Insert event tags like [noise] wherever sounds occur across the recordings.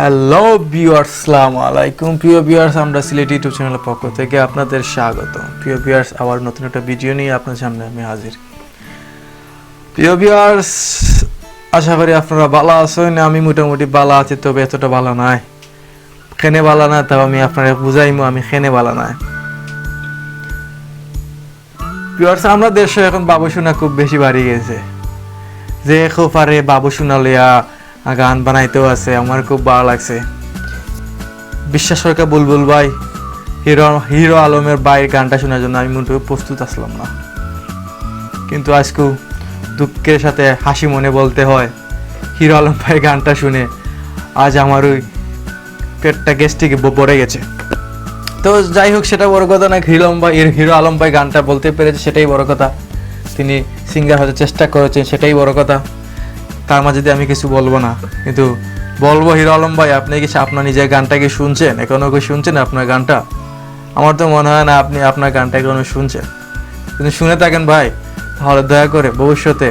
Hello viewers আসসালামু আলাইকুম। প্রিয় ভিউয়ার্স আমরা সিলেট ইউটিউব চ্যানেলের পক্ষ থেকে আপনাদের স্বাগত প্রিয় ভিউয়ার্স আবার নতুন একটা ভিডিও নিয়ে আপনার সামনে আমি হাজির। প্রিয় ভিউয়ার্স আশা করি আপনারা ভালো আছেন। আমি মোটামুটি ভালো আছি, তবে এতটা ভালো নাই। খেনে ভালো না, তাও আমি আপনারা বুঝাইমো, আমি খেনে ভালো নাই ভিউয়ার্স আমরা দেশে এখন বাবু শোনা খুব বেশি বাড়ি গেছে। যে খুব পারে বাবু শোনা লইয়া গান বানাইতেও আছে, আমার খুব ভালো লাগছে। বিশ্বাস সরকার বুলবুল ভাই, হিরো হিরো আলমের বাইরের গানটা শোনার জন্য আমি মোটেও প্রস্তুত আসলাম না। কিন্তু আজকে দুঃখের সাথে হাসি মনে বলতে হয়, হিরো আলম ভাই গানটা শুনে আজ আমার ওই পেটটা গ্যাস্ট্রিকে পড়ে গেছে। তো যাই হোক, সেটা বড় কথা না, হিরো ভাই, হিরো আলম ভাই গানটা বলতে পেরেছে, সেটাই বড় কথা। তিনি সিঙ্গার হতে চেষ্টা করেছেন, সেটাই বড় কথা। তার মাঝে দিয়ে আমি কিছু বলব না। কিন্তু বলব, হিরো আলম ভাই, আপনি কি আপনার নিজের গানটা কি শুনছেন? এখনও কি শুনছেন আপনার গানটা? আমার তো মনে হয় না আপনি আপনার গানটা এখনও শুনছেন। কিন্তু শুনে থাকেন ভাই, তাহলে দয়া করে ভবিষ্যতে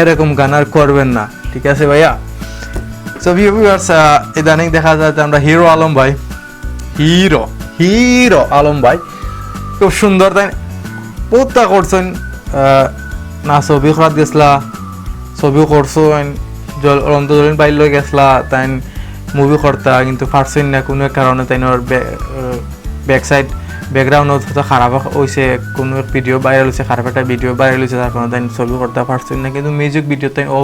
এরকম গান আর করবেন না। ঠিক আছে ভাইয়া? সো ভিউয়ার্স ইদানিং দেখা যায় যে আমরা হিরো আলম ভাই, হিরো হিরো আলম ভাই, খুব সুন্দর তাই বহুতটা করছেন না ছবি খরাত গেছলা ছবিও করছ জল অনন্ত জলিন বাইর গেছলা তাই মুভি করতা কিন্তু পারছেন না কোনো কারণে তাই ব্যাক সাইড ব্যাকগ্রাউন্ড হয়তো খারাপ হয়েছে কোনো ভিডিও ভাইরাল হয়েছে খারাপ একটা ভিডিও ভাইরাল হয়েছে তার কারণে তাই ছবি করতে পারছেন না, কিন্তু মিউজিক ভিডিও তাই ও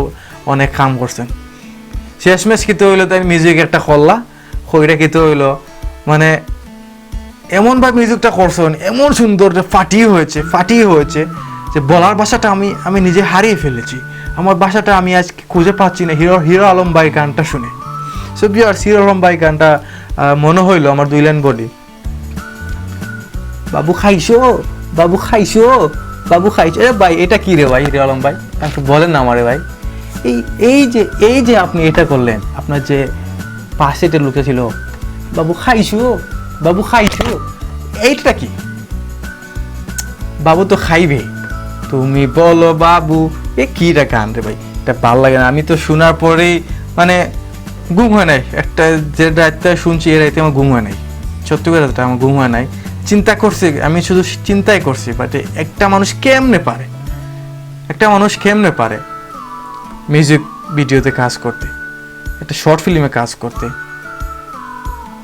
অনেক কাম করছেন শেষমেশ কিতে হইল তাই মিউজিক একটা করলা কইরা কিতে হইল মানে এমন এমনভাবে মিউজিকটা করছেন এমন সুন্দর যে ফাটিয়ে হয়েছে ফাটিয়ে হয়েছে যে বলার ভাষাটা আমি আমি নিজে হারিয়ে ফেলেছি। আমার বাসাটা আমি আজ খুঁজে পাচ্ছি না। হিরো হিরো আলম বাই গানটা শুনে। সো বিয়ার হিরো আলম বাই গানটা মনে হইল আমার দুই লাইন বলি। বাবু খাইছো? বাবু খাইছো? বাবু খাইছো? এ ভাই, এটা কি রে ভাই, হিরো আলম ভাই? একটু বলেন না আমারে ভাই। এই এই যে এই যে আপনি এটা করলেন, আপনার যে পাশে একটা লোকে ছিল বাবু খাইছো? বাবু খাইছো? এইটা কি? বাবু তো খাইবে। তুমি বলো বাবু এ কি রে গান রে ভাই? এটা ভালো লাগে না। আমি তো শোনার পরেই মানে ঘুম হয় নাই। একটা যে রাতটা শুনছি, এ রাতে আমার ঘুম হয় নাই। সত্যি করে আমার ঘুম হয় নাই। চিন্তা করছি, আমি শুধু চিন্তাই করছি বাট একটা মানুষ কেমনে পারে? একটা মানুষ কেমনে পারে? মিউজিক ভিডিওতে কাজ করতে, একটা শর্ট ফিল্মে কাজ করতে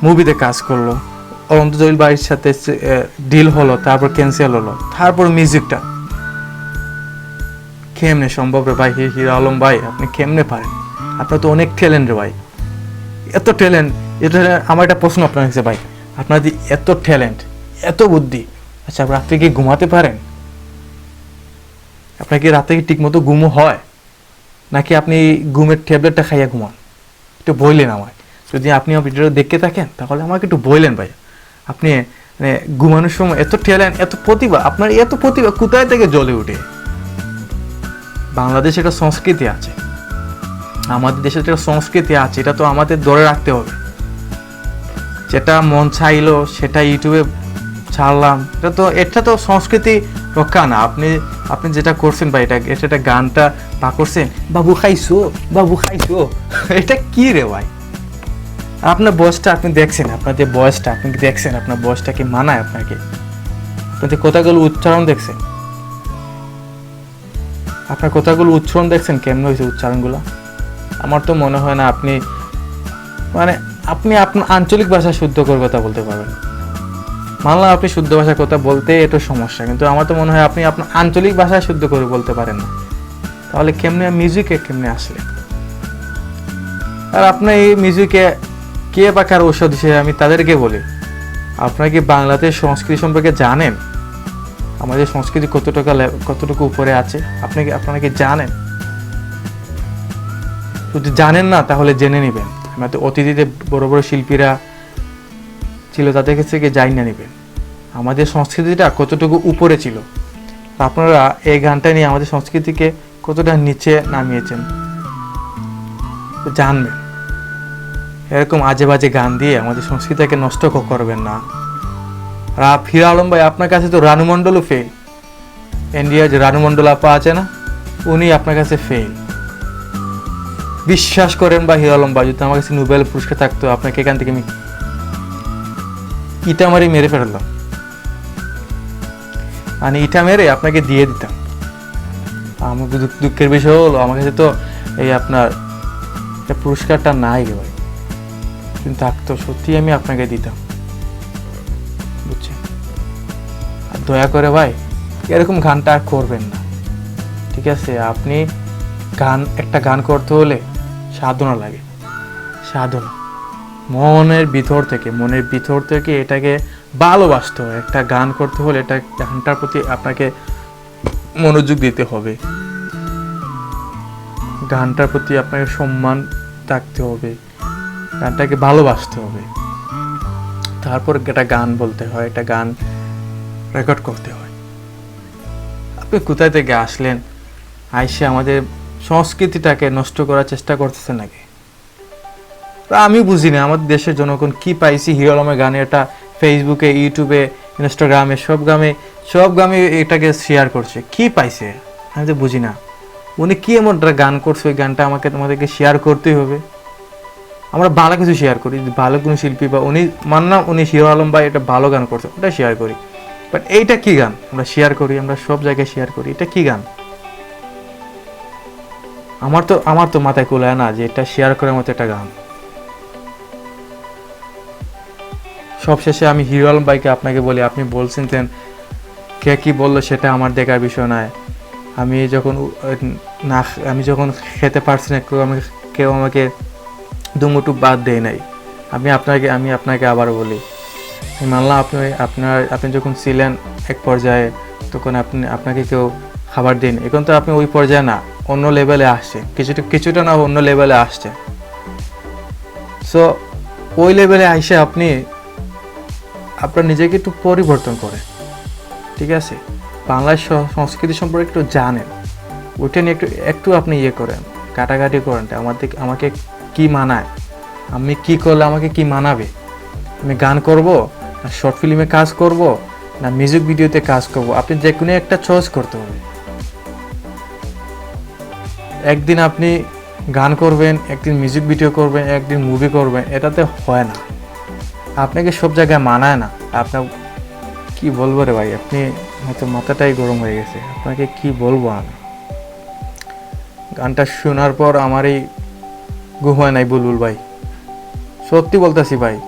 মুভিতে কাজ করল অনন্ত জলিল বাড়ির সাথে ডিল হলো, তারপর ক্যান্সেল হলো, তারপর মিউজিকটা কেমনে সম্ভব রে ভাই? হিরো আলম ভাই, আপনি কেমনে পারেন? আপনার তো অনেক ট্যালেন্ট রে ভাই। এত ট্যালেন্ট এটা আমার একটা প্রশ্ন আপনার কাছে ভাই। আপনার যে এত ট্যালেন্ট এত বুদ্ধি আচ্ছা রাত্রে কি ঘুমাতে পারেন? আপনার কি রাতে কি ঠিকমতো ঘুমও হয়? নাকি আপনি ঘুমের ট্যাবলেটটা খাইয়া ঘুমান? একটু বললেন আমায়। যদি আপনি আমার ভিডিওটা দেখতে থাকেন, তাহলে আমাকে একটু বললেন ভাই। আপনি মানে ঘুমানোর সময় এত ট্যালেন্ট এত প্রতিভা, আপনার এত প্রতিভা কোথায় থেকে জ্বলে উঠে? বাংলাদেশে একটা সংস্কৃতি আছে। আমাদের দেশে একটা সংস্কৃতি আছে, এটা তো আমাদের ধরে রাখতে হবে। যেটা মন চাইলো, সেটা ইউটিউবে ছাড়লাম। এটা তো এটা তো সংস্কৃতি রক্ষা না। আপনি আপনি যেটা করছেন বা এটা এটা একটা গানটা পা করছেন, বাবু খাইছো বাবু খাইছো। [laughs] এটা কি রে ভাই? আপনার বয়সটা আপনি দেখছেন, আপনার যে বয়সটা, আপনি দেখছেন? আপনার বয়সটা কি মানায় আপনাকে? আপনার যে কথাগুলো উচ্চারণ দেখছেন। আপনার কথাগুলো উচ্চারণ দেখছেন কেমন হয়েছে উচ্চারণগুলো? আমার তো মনে হয় না আপনি মানে আপনি আপনার আঞ্চলিক ভাষা শুদ্ধ করে কথা বলতে পারবেন। মানলাম আপনি শুদ্ধ ভাষায় কথা বলতে এটা সমস্যা, কিন্তু আমার তো মনে হয় আপনি আপনার আঞ্চলিক ভাষায় শুদ্ধ করে বলতে পারেন না। তাহলে কেমনে মিউজিকে কেমনে আসলে? আর আপনার এই মিউজিকে কে বা কার ঔষধ হিসেবে, আমি তাদেরকে বলি। আপনারা কি বাংলাদেশ সংস্কৃতি সম্পর্কে জানেন? আমাদের সংস্কৃতি কতটুকু লে- কতটুকু উপরে আছে? আপনি কি আপনারা কি জানেন? যদি জানেন না, তাহলে জেনে নেবেন। আমাদের অতীতে বড় বড় শিল্পীরা ছিল, তাদের কাছে থেকে যাই না নেবেন। আমাদের সংস্কৃতিটা কতটুকু উপরে ছিল? আপনারা এই গানটা নিয়ে আমাদের সংস্কৃতিকে কতটা নিচে নামিয়েছেন? জানবেন। এরকম আজে বাজে গান দিয়ে আমাদের সংস্কৃতিকে নষ্ট করবেন না। হিরো আলম ভাই, আপনার কাছে তো রানু মণ্ডলও ফেল ইন্ডিয়া যে রানু মণ্ডল আপা আছে না, উনি আপনার কাছে ফেল বিশ্বাস করেন বা হিরো আলম ভাই, যদি আমার কাছে নোবেল পুরস্কার থাকতো, আপনাকে এখান থেকে আমি ইটা মারি মেরে ফেললাম মানে ইটা মেরে আপনাকে দিয়ে দিতাম। আমার দুঃখ- দুঃখের বিষয় হলো, আমার কাছে তো এই আপনার পুরস্কারটা নাই ভাই। কিন্তু থাকতো সত্যি আমি আপনাকে দিতাম। বুঝছেন আর দয়া করে ভাই, এরকম গানটা করবেন না। ঠিক আছে, আপনি গান, একটা গান করতে হলে সাধনা লাগে। সাধনা। মনের ভিতর থেকে, মনের ভিতর থেকে এটাকে ভালোবাসতে হয়। একটা গান করতে হলে এটা গানটার প্রতি আপনাকে মনোযোগ দিতে হবে। গানটার প্রতি আপনাকে সম্মান থাকতে হবে। গানটাকে ভালোবাসতে হবে। তারপর একটা গান বলতে হয়, একটা গান রেকর্ড করতে হয়। আপনি কোথায় থেকে আসলেন? আইসে আমাদের সংস্কৃতিটাকে নষ্ট করার চেষ্টা করতেছে নাকি? তা আমি বুঝি না, আমাদের দেশের জনগণ কি পাইছি? হিরো আলমের গানে এটা ফেসবুকে ইউটিউবে ইনস্টাগ্রামে সব গ্রামে সব গ্রামে এটাকে শেয়ার করছে। কি পাইছে? আমি তো বুঝি না। উনি কি এমন গান করছে? ওই গানটা আমাকে তোমাদেরকে শেয়ার করতেই হবে। আমরা ভালো কিছু শেয়ার করি, ভালো কোনো শিল্পী বা উনি মানলাম উনি হিরো আলম ভাই এটা ভালো গান করছে, ওটা শেয়ার করি। বাট এইটা কি গান? আমরা শেয়ার করি, আমরা সব জায়গায় শেয়ার করি, এটা কি গান? আমার তো আমার তো মাথায় কুলায় না যে এটা শেয়ার করার মতো একটা গান। সবশেষে আমি হিরো আলম ভাইকে আপনাকে বলি, আপনি বলছেন তেন কে কি বলল সেটা আমার দেখার বিষয় নয়। আমি যখন না, আমি যখন খেতে পারছি না, কেউ আমাকে কেউ আমাকে দুমুটু বাদ দেয় নাই। আমি আপনাকে আমি আপনাকে আবার বলি মানলাম আপনি আপনার, আপনি যখন ছিলেন এক পর্যায়ে, তখন আপনি, আপনাকে কেউ খাবার দিন এখন তো আপনি ওই পর্যায়ে না, অন্য লেভেলে আসছে কিছুটা কিছুটা না, অন্য লেভেলে আসছে সো ওই লেভেলে আইসে আপনি, আপনার নিজেকে একটু পরিবর্তন করেন। ঠিক আছে? বাংলার সংস্কৃতি সম্পর্কে একটু জানেন। ওইটা নিয়ে একটু একটু আপনি ইয়ে করেন, কাটাকাটি করেন। আমাদের, আমাকে কি মানায়? আমি কি করলে আমাকে কি মানাবে? আমি গান করব না শর্ট ফিল্মে কাজ করব না মিউজিক ভিডিওতে কাজ করব? আপনি যে কোনো একটা চয়েস করতে হবে। একদিন আপনি গান করবেন, একদিন মিউজিক ভিডিও করবেন, একদিন মুভি করবেন, এটাতে হয় না। আপনাকে সব জায়গায় মানায় না। আপনার কি বলব রে ভাই? আপনি হয়তো মাথাটাই গরম হয়ে গেছে। আপনাকে কি বলব আমি? গানটা শোনার পর আমার ঘুম হয় নাই বুলবুল ভাই। সত্যি বলতেছি ভাই।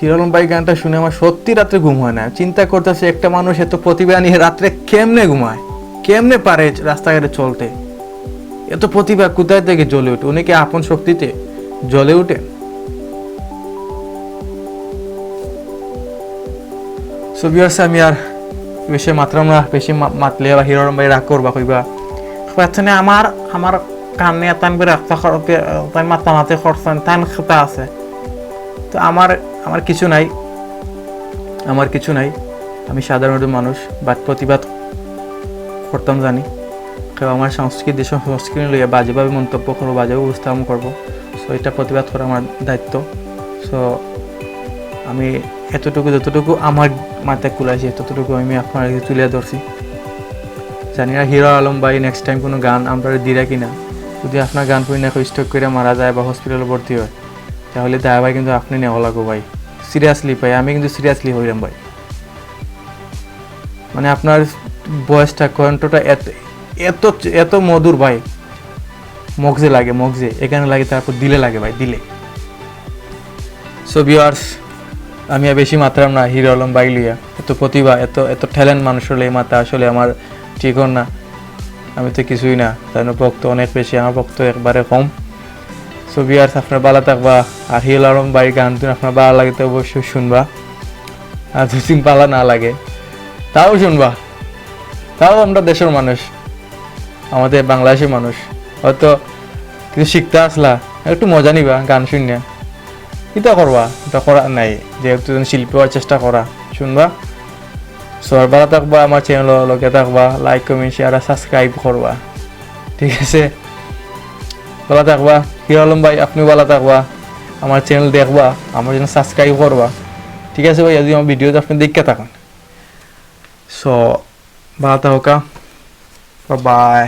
হিরোলম ভাই গানটা শুনে আমার সত্যি রাত্রে ঘুম হয় না। চিন্তা করতেছি একটা মানুষ এত প্রতিভা নিয়ে রাত্রে কেমনে ঘুমায়? কেমনে পারে রাস্তাঘাটে চলতে? এত প্রতিভা কোথায় থেকে জ্বলে ওঠে? উনি কি আপন শক্তিতে জ্বলে ওঠেন সো আমি আর বেশি মাত্রাম না, বেশি মাতলে বা হিরোরম ভাই রাগ করবা কইবা। আমার আমার কানে তান মাথা মাথে খরচেন তান খেতা আছে। তো আমার আমার কিছু নাই, আমার কিছু নাই। আমি সাধারণ একজন মানুষ বাট প্রতিবাদ করতাম জানি। কেউ আমার সংস্কৃতি, দেশ সংস্কৃতি লইয়া বাজেভাবে মন্তব্য করব, বাজেভাবে উপস্থাপন করব। সো এটা প্রতিবাদ করা আমার দায়িত্ব। সো আমি এতটুকু, যতটুকু আমার মাথায় কুলাইছে ততটুকু আমি আপনার তুলে ধরছি। জানি না, হিরো আলম ভাই নেক্সট টাইম কোনো গান আমরা দিরা কিনা। যদি আপনার গান শুনে স্টক করে মারা যায় বা হসপিটালে ভর্তি হয়, তাহলে দায় ভাই কিন্তু আপনি নেওয়া লাগবো ভাই। সিরিয়াসলি ভাই, আমি কিন্তু সিরিয়াসলি হইলাম ভাই। মানে আপনার বয়সটা, কণ্ঠটা এত এত এত মধুর ভাই। মগজে লাগে মগজে এখানে লাগে, তারপর দিলে লাগে ভাই, দিলে। সো ভিউয়ার্স আমি বেশি মাত্রাম না, হিরো আলম বাইক লিয়া। এত প্রতিভা, এত এত ট্যালেন্ট মানুষ হলে এই মাত্রা আসলে আমার ঠিক না। আমি তো কিছুই না তাই ভক্ত অনেক বেশি, আমার ভক্ত একবারে কম। সো ভিউয়ার্স আপনার ভালো থাকবা, আর হিল আলম বাই গান তুমি আপনার ভালো লাগে তো অবশ্যই শুনবা। আর যদি ভালো না লাগে, তাও শুনবা। তাও আমরা দেশের মানুষ, আমাদের বাংলাদেশের মানুষ। হয়তো কিছু শিখতে আসলা, একটু মজা নিবা, গান শুনিয়া। এটা করবা, এটা করা নাই, যেহেতু শিল্পী হওয়ার চেষ্টা করা, শুনবা। সবার ভালো থাকবা আমার চ্যানেল লগে থাকবা লাইক কমেন্ট শেয়ার আর সাবস্ক্রাইব করবা ঠিক আছে ভালো থাকবা হিরো আলম ভাই আপনিও ভালো থাকবা আমার চ্যানেল দেখবা আমার জন্য সাবস্ক্রাইব করবা ঠিক আছে ভাই যদি আমার ভিডিওতে আপনি দেখতে থাকুন সো ভালো থাকা বাই